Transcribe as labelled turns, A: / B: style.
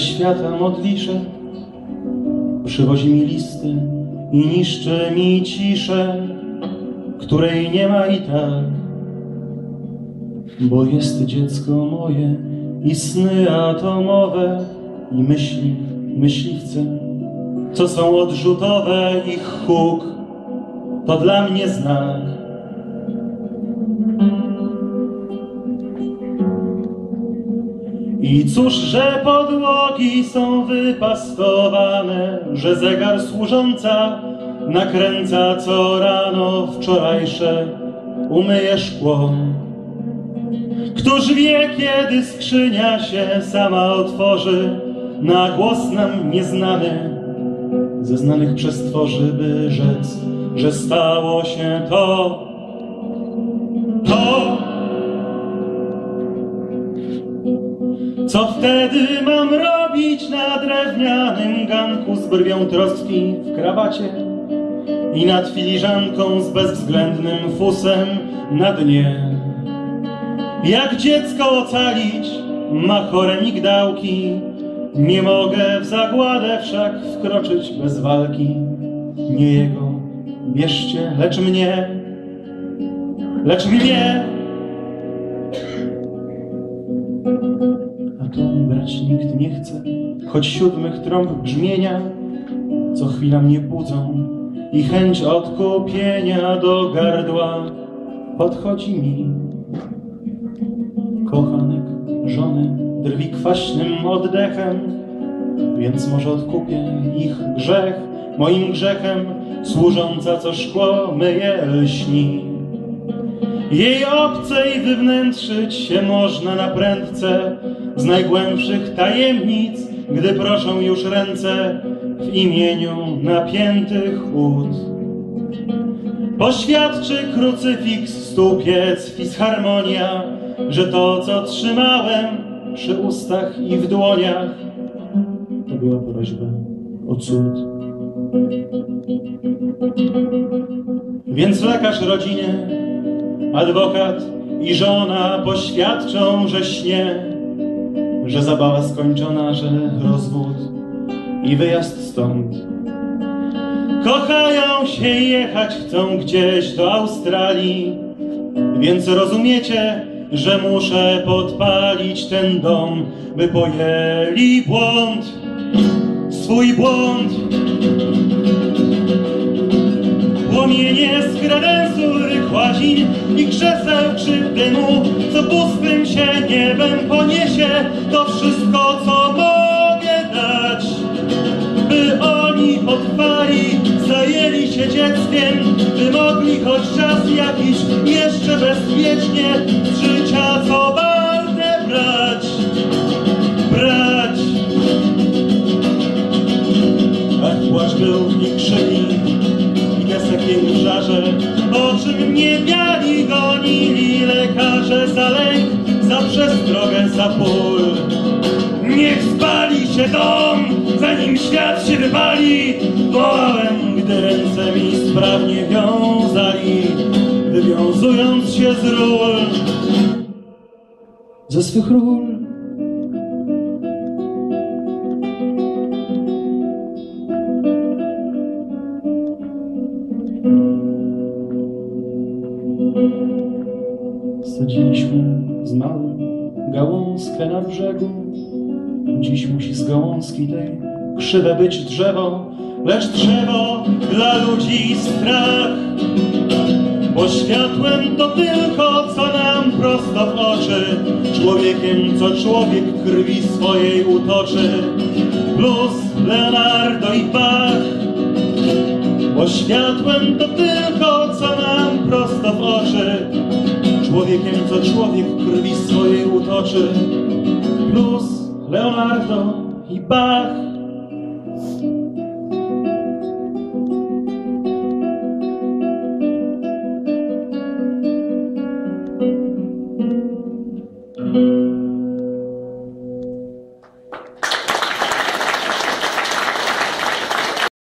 A: świata modliszek, przywozi mi listy i niszczy mi ciszę, której nie ma i tak. Bo jest dziecko moje i sny atomowe i myśli, myśliwce, co są odrzutowe, ich huk, to dla mnie znak. I cóż, że podłogi są wypastowane, że zegar służąca nakręca co rano wczorajsze, umyje szkło. Któż wie, kiedy skrzynia się sama otworzy, na głos nam nieznany, ze znanych przestworzy, by rzec, że stało się to. Co wtedy mam robić na drewnianym ganku z brwią troski w krawacie i nad filiżanką z bezwzględnym fusem na dnie? Jak dziecko ocalić ma chore migdałki, nie mogę w zagładę wszak wkroczyć bez walki. Nie jego bierzcie, lecz mnie, lecz mnie. Nie chce, choć siódmych trąb brzmienia co chwila mnie budzą i chęć odkupienia do gardła podchodzi mi. Kochanek żony drwi kwaśnym oddechem, więc może odkupię ich grzech moim grzechem, służąca co szkło myje lśni. Jej obcej wywnętrzyć się można na prędce z najgłębszych tajemnic, gdy proszą już ręce w imieniu napiętych ud. Poświadczy krucyfiks, stupiec, fisharmonia, że to, co trzymałem przy ustach i w dłoniach, to była prośba o cud. Więc lekarz rodziny, adwokat i żona poświadczą, że śnie, że zabawa skończona, że rozwód i wyjazd stąd. Kochają się jechać chcą gdzieś do Australii, więc rozumiecie, że muszę podpalić ten dom, by pojęli błąd, swój błąd. Płomienie z kredensu rykłazin i krzeseł krzywdy mu, co pustym się niebem poniesie, to wszystko, co mogę dać, by oni potrwali, zajęli się dzieckiem, by mogli choć czas jakiś jeszcze bezpiecznie z jej żarze, o czym nie wiali, gonili lekarze za lęk, za przestrogę, za ból. Niech spali się dom, zanim świat się wypali. Wołałem, gdy ręce mi sprawnie wiązali, wywiązując się z ról, ze swych ról. Sadziliśmy z małym gałązkę na brzegu. Dziś musi z gałązki tej krzywe być drzewo, lecz drzewo dla ludzi strach. Bo światłem to tylko, co nam prosto w oczy, człowiekiem, co człowiek krwi swojej utoczy. Plus Leonardo i Bach. Bo światłem to tylko, co nam prosto w oczy, człowiekiem, co człowiek krwi swojej utoczy. Plus Leonardo i Bach.